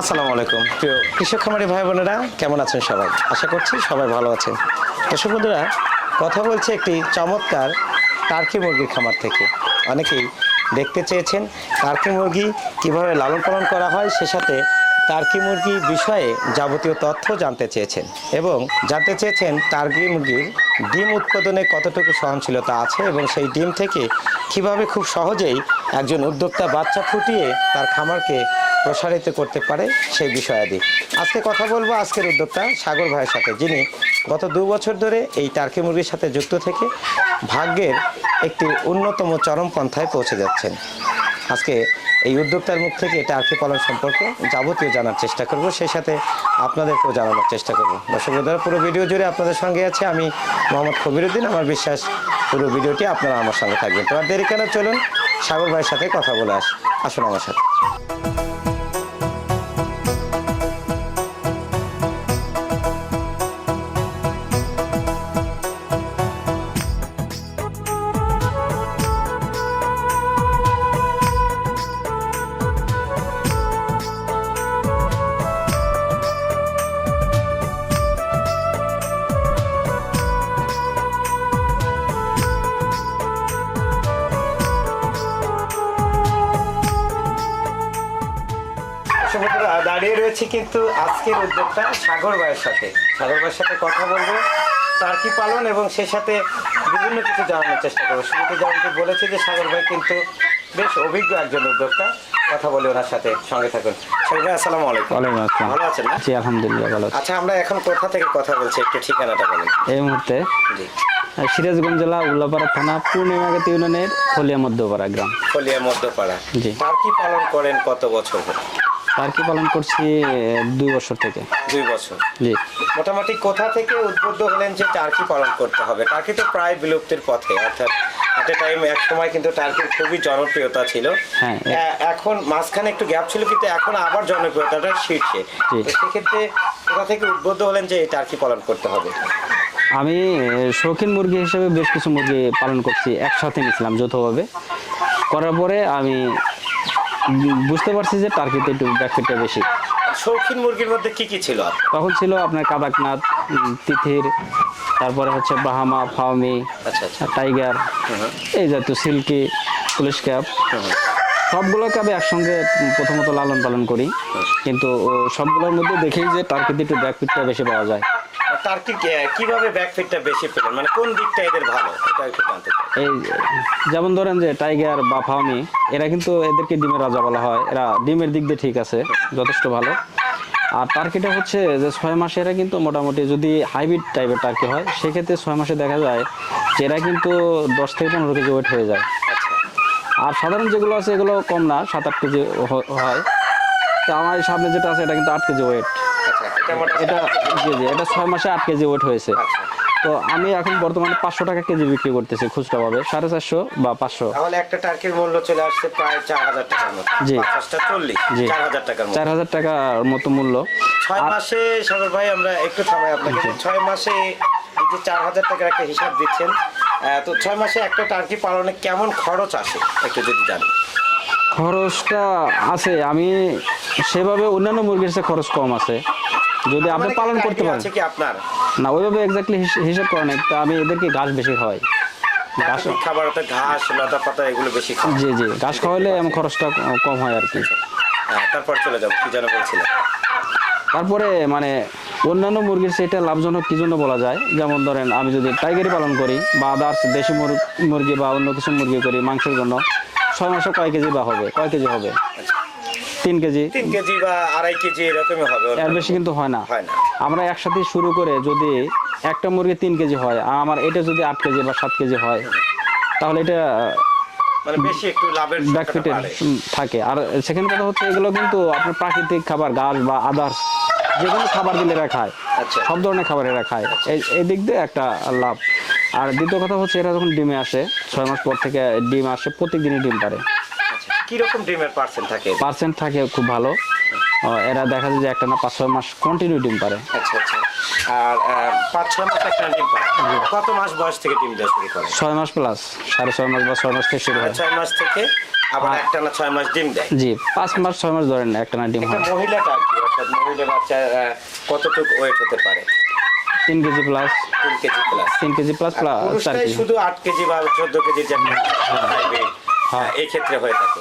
আসসালামু আলাইকুম। প্রিয় কৃষক খামারি ভাই বোনেরা কেমন আছেন সবাই? আশা করছি সবাই ভালো আছেন। দর্শক বন্ধুরা, কথা বলছে একটি চমৎকার টার্কি মুরগির খামার থেকে। অনেকেই দেখতে চেয়েছেন টার্কি মুরগি কীভাবে লালন পালন করা হয়, সে সাথে টার্কি মুরগি বিষয়ে যাবতীয় তথ্য জানতে চেয়েছেন এবং জানতে চেয়েছেন টার্কি মুরগির ডিম উৎপাদনে কতটুকু সহনশীলতা আছে এবং সেই ডিম থেকে কীভাবে খুব সহজেই একজন উদ্যোক্তা বাচ্চা ফুটিয়ে তার খামারকে প্রসারিত করতে পারে সেই বিষয়াদি। আজকে কথা বলব আজকের উদ্যোক্তা সাগর ভাইয়ের সাথে যিনি গত দু বছর ধরে এই টার্কি মুরগির সাথে যুক্ত থেকে ভাগ্যের একটি অন্যতম চরম পন্থায় পৌঁছে যাচ্ছেন। আজকে এই উদ্যোক্তার মুখ থেকে টার্কি পালন সম্পর্কে যাবতীয় জানার চেষ্টা করব সেই সাথে আপনাদেরকেও জানানোর চেষ্টা করব। দর্শক বন্ধুরা, পুরো ভিডিও জুড়ে আপনাদের সঙ্গে আছে আমি মোহাম্মদ কবিরুদ্দিন আমার বিশ্বাস পুরো ভিডিওটি আপনারা আমার সঙ্গে থাকবেন। তোমার দেরি কেন চলুন সাগর ভাইয়ের সাথে কথা বলে আস আসুন আমার সাথে। দাঁড়িয়ে রয়েছে কিন্তু আজকের উদ্যোক্তা সাগর ভাইয়ের সাথে। সাগর ভাইয়ের সাথে কথা বলব টার্কি পালন এবং সেই সাথে বিভিন্ন কিছু জানানোর চেষ্টা করব। শুরুতে যেমনটি বলেছি যে সাগর ভাই কিন্তু বেশ অভিজ্ঞ একজন উদ্যোক্তা। কথা বলে ওনার সাথে সঙ্গে থাকুন। সাগর ভাই আসসালামু আলাইকুম। ওয়ালাইকুম আসসালাম। ভালো আছেন না? জি আলহামদুলিল্লাহ ভালো আছি। আচ্ছা আমরা এখন কোথা থেকে কথা বলছি? একটু ঠিকানাটা বলেন। এই মুহূর্তে জি। সিরাজগঞ্জ জেলা উল্লাপাড়া থানা পূর্ণিমাগতি ইউনিয়নের ফলিয়া মধ্যপাড়া গ্রাম। ফলিয়া মধ্যপাড়া জি। টার্কি পালন করেন কত বছর ধরে? টার্কি পালন করছি দুই বছর থেকে। দুই বছর। জি। মোটামুটি কোথা থেকে উদ্বুদ্ধ হলেন যে টার্কি পালন করতে হবে? টার্কি তো প্রায় বিলুপ্তির পথে অর্থাৎ এট এ টাইম এক সময় কিন্তু টার্কির খুবই জনপ্রিয়তা ছিল। হ্যাঁ। এখন মাঝখানে একটু গ্যাপ ছিল কিন্তু এখন আবার জনপ্রিয়তাটা শীর্ষে। সেক্ষেত্রে কোথা থেকে উদ্বুদ্ধ হলেন যে এই টার্কি পালন করতে হবে? আমি শৌখিন মুরগি হিসেবে বেশ কিছু মুরগি পালন করছি একসাথে নিয়েছিলাম যৌথভাবে। করার পরে আমি বুঝতে পারছি যে টার্কিতে একটু ব্যাকফিটটা বেশি। শৌখিন মুরগির মধ্যে কি কি ছিল? তখন ছিল আপনার কাদাকনাথ তিথির তারপরে হচ্ছে বাহামা ফাওমি আচ্ছা আচ্ছা। টাইগার এই জাতীয় সিল্কি পুলিশ ক্যাপ হুম, সবগুলোকে আমি একসঙ্গে প্রথমত লালন পালন করি। কিন্তু সবগুলোর মধ্যে দেখেই যে টার্কিতে একটু ব্যাকফিটটা বেশি পাওয়া যায়। টার্কি কীভাবে ব্যাকফিটটা বেশি পেলেন মানে কোন দিকটা এদের ভালো? এটা একটু এই যেমন ধরেন যে টাইগার বা ফাউমি এরা কিন্তু এদেরকে ডিমের রাজা বলা হয়। এরা ডিমের দিক দিয়ে ঠিক আছে যথেষ্ট ভালো। আর টার্কিটা হচ্ছে যে ছয় মাসে এরা কিন্তু মোটামুটি যদি হাইব্রিড টাইপের টার্কি হয় সেক্ষেত্রে ছয় মাসে দেখা যায় যে এরা কিন্তু দশ থেকে পনেরো কেজি ওয়েট হয়ে যায়। আর সাধারণ যেগুলো আছে এগুলো কম না সাত আট কেজি হয়। তো আমার এই সামনে যেটা আছে এটা কিন্তু আট কেজি ওয়েট আচ্ছা এটা জি জি এটা ছয় মাসে আট কেজি ওয়েট হয়েছে। আচ্ছা। তো আমি এখন বর্তমানে পাঁচশো টাকা কেজি বিক্রি করতেছি খুচরা ভাবে সাড়ে চারশো বা পাঁচশো। তাহলে একটা টার্কির মূল্য চলে আসছে প্রায় চার হাজার টাকার মতো। জি। পঞ্চাশটা চল্লিশ জি। চার হাজার টাকার চার হাজার টাকার মতো মূল্য। ছয় মাসে সাগর ভাই আমরা একটু থামাই আপনাকে ছয় মাসে এই যে চার হাজার টাকার একটা হিসাব দিচ্ছেন তো ছয় মাসে একটা টার্কি পালনে কেমন খরচ আসে একটু যদি জানি খরচটা আছে আমি সেভাবে অন্যান্য মুরগির চেয়ে খরচ কম আছে। যদি আপনি মানে পালন করতে পারেন কি আপনার? না ওইভাবে এক্স্যাক্টলি হিসেব করে নাই তা আমি এদেরকে ঘাস বেশি খাওয়াই। ঘাস খাবার ঘাস লতা পাতা এগুলো বেশি জি জি ঘাস খাওয়াইলে আমার খরচটা কম হয় আর কি। হ্যাঁ, তারপর চলে যাব কি যেন বলছিলেন তারপরে মানে অন্যান্য মুরগির সেটা লাভজনক কি জন্য বলা যায়? যেমন ধরেন আমি যদি টাইগারি পালন করি বা আদার্স দেশি মুর- মুরগি বা অন্য কিছু মুরগি করি মাংসের জন্য ছয় মাসে কয় কেজি বা হবে? কয় কেজি হবে? তিন কেজি। তিন কেজি বা আড়াই কেজি এরকমই হবে এর বেশি কিন্তু হয় না। হয় না। আমরা একসাথে শুরু করে যদি একটা মুরগি তিন কেজি হয় আর আমার এটা যদি আট কেজি বা সাত কেজি হয় তাহলে এটা মানে বেশি একটু লাভের ব্যাকফিটের থাকে। আর সেকেন্ড কথা হচ্ছে এগুলো কিন্তু আপনার প্রাকৃতিক খাবার ঘাস বা আদার্স যে কোনো খাবার দিলে এরা খায়। আচ্ছা। সব ধরনের খাবার এরা খায়। এই এই দিক দিয়ে একটা লাভ। আর দ্বিতীয় কথা হচ্ছে এরা যখন ডিমে আসে ছয় মাস পর থেকে ডিম আসে প্রত্যেকদিনই ডিম পারে। আচ্ছা কীরকম ডিমের পার্সেন্ট থাকে? পার্সেন্ট থাকে খুব ভালো। এরা দেখা যায় যে একটা না পাঁচ ছয় মাস কন্টিনিউ ডিম পারে। আচ্ছা আচ্ছা। আর পাঁচ ছয় মাস একটা ডিম পারে। কত মাস বয়স থেকে ডিম দেওয়া শুরু করে? ছয় মাস প্লাস সাড়ে ছয় মাস বা ছয় মাস থেকে শুরু হয়। ছয় মাস থেকে আবার একটা না ছয় মাস ডিম দেয়? জি পাঁচ মাস ছয় মাস ধরেন না একটা না ডিম হয়। মহিলাটা কি অর্থাৎ মহিলা বাচ্চা কতটুকু ওয়েট হতে পারে? তিন কেজি প্লাস তিন কেজি প্লাস তিন কেজি প্লাস প্লাস শুধু আট কেজি বা চোদ্দ কেজি যে খাইবে হ্যাঁ। এই ক্ষেত্রে হয়ে থাকে।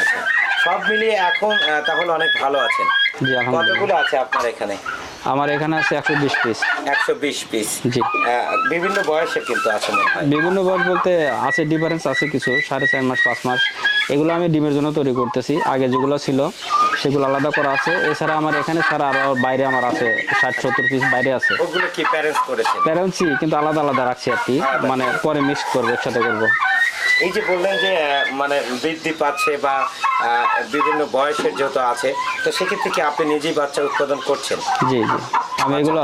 আচ্ছা। সব মিলিয়ে এখন তাহলে অনেক ভালো আছেন। জি কতগুলো আছে আপনার এখানে? আমার এখানে আছে একশো বিশ পিস একশো বিশ পিস জি। বিভিন্ন বয়সের কিন্তু আছে বিভিন্ন বয়স বলতে আছে ডিফারেন্স আছে কিছু সাড়ে চার মাস পাঁচ মাস। এগুলো আমি ডিমের জন্য তৈরি করতেছি। আগে যেগুলো ছিল সেগুলো আলাদা করা আছে। এছাড়া আমার এখানে ছাড়া আরও বাইরে আমার আছে ষাট সত্তর পিস বাইরে আছে। ওগুলো কি প্যারেন্টস করেছেন? প্যারেন্টসি কিন্তু আলাদা আলাদা রাখছি আর কি। মানে পরে মিক্স করব একসাথে করব। এই যে বললেন যে মানে বৃদ্ধি পাচ্ছে বা বিভিন্ন বয়সের যেহেতু আছে তো সেক্ষেত্রে কি আপনি নিজেই বাচ্চা উৎপাদন করছেন? জি জি। আমি এগুলো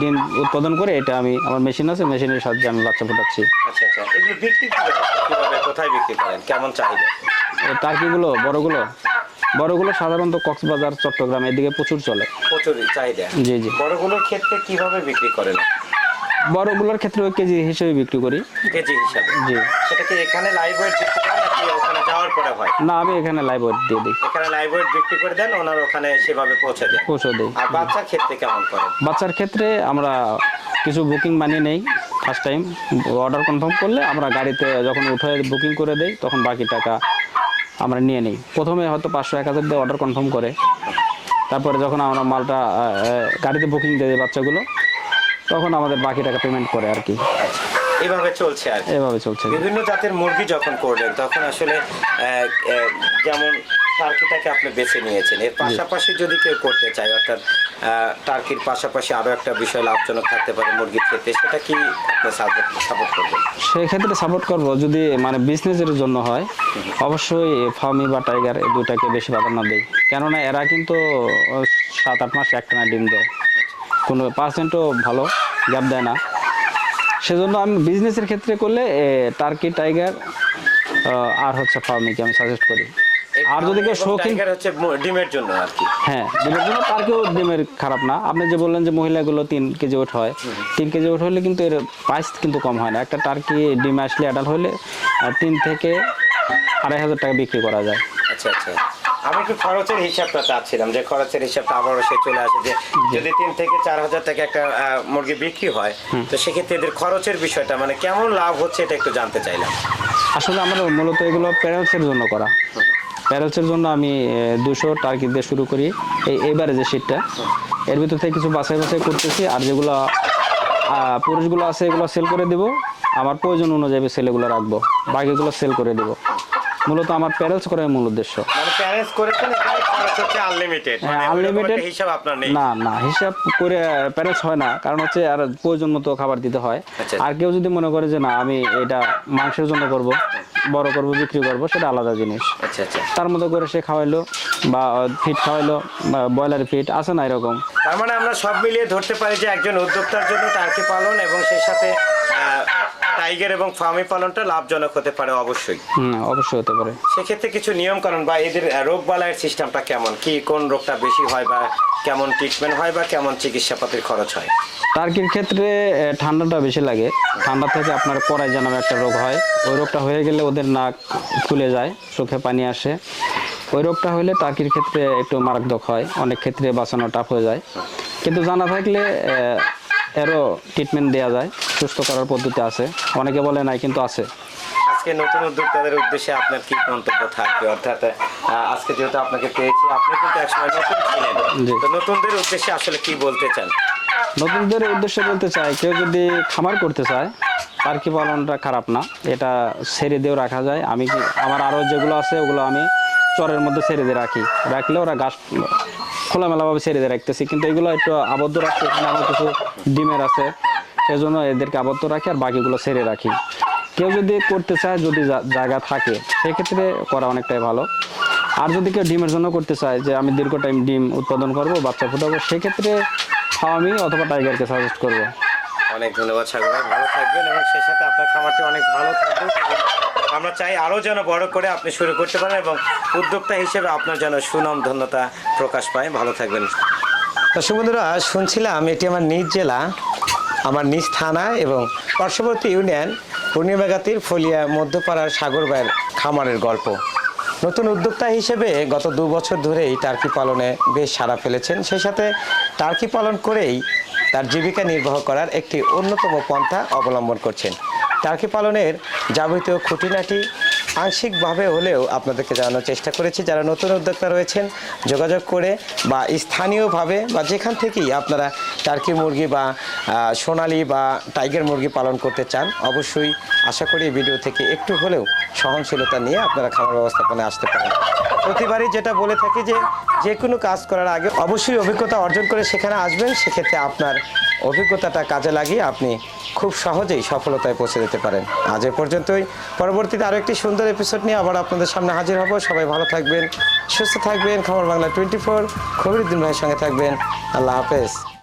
ডিম উৎপাদন করে এটা আমি আমার মেশিন আছে মেশিনের সাহায্যে আমি বাচ্চা ফোটাচ্ছি। আচ্ছা আচ্ছা। এগুলো বিক্রি কীভাবে কোথায় বিক্রি করেন? কেমন চাহিদা? টার্কিগুলো বড়গুলো। বড়গুলো সাধারণত কক্সবাজার চট্টগ্রাম এদিকে প্রচুর চলে। প্রচুর চাহিদা। জি জি। বড়গুলোর ক্ষেত্রে কীভাবে বিক্রি করেন বড়গুলোর ক্ষেত্রে কেজি হিসেবে বিক্রি করি। কেজি হিসাবে? জি। সেটা কি এখানে লাইভ ওয়েট বিক্রি করেন নাকি ওখানে যাওয়ার পরে হয়? না আমি এখানে লাইভ ওয়েট দিয়ে দিই। এখানে লাইভ ওয়েট বিক্রি করে দেন ওনার ওখানে সেভাবে পৌঁছে দেন। পৌঁছে দিই। আর বাচ্চার ক্ষেত্রে কেমন করেন বাচ্চার ক্ষেত্রে আমরা কিছু বুকিং বানিয়ে নেই ফার্স্ট টাইম অর্ডার কনফার্ম করলে আমরা গাড়িতে যখন উঠে বুকিং করে দেই তখন বাকি টাকা আমরা নিয়ে নিই। প্রথমে হয়তো পাঁচশো এক হাজার দিয়ে অর্ডার কনফার্ম করে। তারপরে যখন আমরা মালটা গাড়িতে বুকিং দিয়ে দিই বাচ্চাগুলো তখন আমাদের বাকি টাকা পেমেন্ট করে আর কি। এভাবে চলছে আর এভাবে চলছে। বিভিন্ন জাতের মুরগি যখন করলেন তখন আসলে যেমন টার্কিটাকে আপনি বেছে নিয়েছেন এর পাশাপাশি যদি কেউ করতে চায় অর্থাৎ টার্কির পাশাপাশি আরও একটা বিষয় লাভজনক থাকতে পারে মুরগির ক্ষেত্রে সেটা কি আপনি সাপোর্ট করবেন? সেই ক্ষেত্রে সাপোর্ট করব যদি মানে বিজনেসের জন্য হয় অবশ্যই ফার্মি বা টাইগার এই দুটাকে বেশি প্রাধান্য দেয় কেননা এরা কিন্তু সাত আট মাস একটানা ডিম দেয়। কোনো পার্সেন্টও ভালো গ্যাপ দেয় না। সেজন্য আমি বিজনেসের ক্ষেত্রে করলে টার্কি টাইগার আর হচ্ছে ফার্মিকে আমি সাজেস্ট করি। আর যদি কেউ শৌখিন হচ্ছে ডিমের জন্য আর কি। হ্যাঁ ডিমের জন্য টার্কিও ডিমের খারাপ না। আপনি যে বললেন যে মহিলাগুলো তিন কেজি ওঠ হয় তিন কেজি ওঠ হলে কিন্তু এর প্রাইস কিন্তু কম হয় না। একটা টার্কি ডিম আসলে অ্যাডাল্ট হলে তিন থেকে আড়াই হাজার টাকা বিক্রি করা যায়। আচ্ছা আচ্ছা। আমি একটু খরচের হিসাবটা চাচ্ছিলাম যে খরচের হিসাবটা আবারও সে চলে আসে যে যদি তিন থেকে চার হাজার টাকা একটা মুরগি বিক্রি হয় তো সেক্ষেত্রে এদের খরচের বিষয়টা মানে কেমন লাভ হচ্ছে এটা একটু জানতে চাইলাম। আসলে আমরা মূলত এগুলো প্যারেন্টসের জন্য করা। প্যারেন্টসের জন্য আমি দুশো টার্কি দিয়ে শুরু করি এই এইবারে যে শীতটা। এর ভিতর থেকে কিছু বাছাই বাছাই করতেছি আর যেগুলো পুরুষগুলো আছে এগুলো সেল করে দেব। আমার প্রয়োজন অনুযায়ী ছেলেগুলো রাখব বাকিগুলো সেল করে দেব। মূলত আমার প্যারেন্টস করার মূল উদ্দেশ্য। মানে প্যারেন্টস করেছেন খরচ হচ্ছে আনলিমিটেড হ্যাঁ, unlimited। হিসাব আপনার নেই। না না হিসাব করে প্যারেন্টস হয় না কারণ হচ্ছে আর প্রয়োজন মতো খাবার দিতে হয়। আচ্ছা। আর কেউ যদি মনে করে যে না আমি এটা মাংসের জন্য করব বড় করব বিক্রি করব সেটা আলাদা জিনিস। আচ্ছা আচ্ছা। তার মতো করে সে খাওয়াইলো বা ফিট খাওয়াইলো বা ব্রয়লার ফিট আছে না এরকম? তার মানে আমরা সব মিলিয়ে ধরতে পারি যে একজন উদ্যোক্তার জন্য টার্কি পালন এবং সেই সাথে টাইগার এবং ফার্মি পালনটা লাভজনক হতে পারে অবশ্যই। অবশ্যই হতে পারে। সেক্ষেত্রে কিছু নিয়ম কানুন বা এদের রোগ বালাইয়ের সিস্টেমটা কেমন? কি কোন রোগটা বেশি হয় বা কেমন ট্রিটমেন্ট হয় বা কেমন চিকিৎসা পাতির খরচ হয়? টার্কির ক্ষেত্রে ঠান্ডাটা বেশি লাগে। ঠান্ডা থেকে আপনার কড়াই জানাবে একটা রোগ হয়। ওই রোগটা হয়ে গেলে ওদের নাক ফুলে যায় চোখে পানি আসে। ওই রোগটা হলে টার্কির ক্ষেত্রে একটু মারাত্মক হয়। অনেক ক্ষেত্রে বাঁচানো টাফ হয়ে যায়। কিন্তু জানা থাকলে এরও ট্রিটমেন্ট দেওয়া যায় সুস্থ করার পদ্ধতি আছে। অনেকে বলে নাই কিন্তু আছে। আজকে নতুন উদ্যোক্তাদের উদ্দেশ্যে আপনার কি মন্তব্য থাকবে? অর্থাৎ আজকে যেহেতু আপনাকে পেয়েছি আপনি কিন্তু একসময় নতুন ছিলেন। তো নতুনদের উদ্দেশ্যে আসলে কি বলতে চান? নতুনদের উদ্দেশ্যে বলতে চাই কেউ যদি খামার করতে চায় টার্কি পালনটা খারাপ না। এটা ছেড়ে দিয়েও রাখা যায়। আমি আমার আরও যেগুলো আছে ওগুলো আমি চরের মধ্যে ছেড়ে দিয়ে রাখি। রাখলে ওরা গাছ খোলামেলাভাবে ছেড়ে দিয়ে রাখতেছি, কিন্তু এগুলো একটু আবদ্ধ রাখছি এখানে আমার কিছু ডিমের আছে, সেজন্য এদেরকে আবদ্ধ রাখি আর বাকিগুলো ছেড়ে রাখি। কেউ যদি করতে চায়, যদি জায়গা থাকে, সেক্ষেত্রে করা অনেকটাই ভালো। আর যদি কেউ ডিমের জন্য করতে চায়, যে আমি দীর্ঘ টাইম ডিম উৎপাদন করব, বাচ্চা ফুটাবো, সেক্ষেত্রে ফার্মি অথবা টাইগারকে সাজেস্ট করব। অনেক ধন্যবাদ, সাগর ভালো থাকবেন এবং সেই সাথে আপনার খামারটি অনেক ভালো থাকুক। আমরা চাই আরও যেন বড় করে আপনি শুরু করতে পারেন এবং উদ্যোক্তা হিসেবে আপনার যেন সুনাম, ধন্যতা প্রকাশ পায়। ভালো থাকবেন। দর্শক বন্ধুরা, শুনছিলাম এটি আমার নিজ জেলা, আমার নিজ থানা এবং পার্শ্ববর্তী ইউনিয়ন পূর্ণিমাগাতির ফলিয়া মধ্যপাড়ার সাগর ভাইয়ের খামারের গল্প। নতুন উদ্যোক্তা হিসেবে গত দু বছর ধরেই টার্কি পালনে বেশ সাড়া ফেলেছেন। সেই সাথে টার্কি পালন করেই তার জীবিকা নির্বাহ করার একটি অন্যতম পন্থা অবলম্বন করছেন। টার্কি পালনের যাবতীয় খুঁটিনাটি আংশিকভাবে হলেও আপনাদেরকে জানানোর চেষ্টা করেছি। যারা নতুন উদ্যোক্তা রয়েছেন, যোগাযোগ করে বা স্থানীয়ভাবে বা যেখান থেকেই আপনারা টার্কি মুরগি বা সোনালি বা টাইগার মুরগি পালন করতে চান, অবশ্যই আশা করি ভিডিও থেকে একটু হলেও সহনশীলতা নিয়ে আপনারা খাবার ব্যবস্থাপনায় আসতে পারেন। প্রতিবারই যেটা বলে থাকি যে যে কোনো কাজ করার আগে অবশ্যই অভিজ্ঞতা অর্জন করে সেখানে আসবেন, সেক্ষেত্রে আপনার অভিজ্ঞতাটা কাজে লাগিয়ে আপনি খুব সহজেই সফলতায় পৌঁছে যেতে পারেন। আজ এ পর্যন্তই। পরবর্তীতে আরও একটি সুন্দর এপিসোড নিয়ে আবার আপনাদের সামনে হাজির হব। সবাই ভালো থাকবেন, সুস্থ থাকবেন। খবর বাংলা টোয়েন্টি ফোর খবরুদ্দিন ভাইয়ের সঙ্গে থাকবেন। আল্লাহ হাফেজ।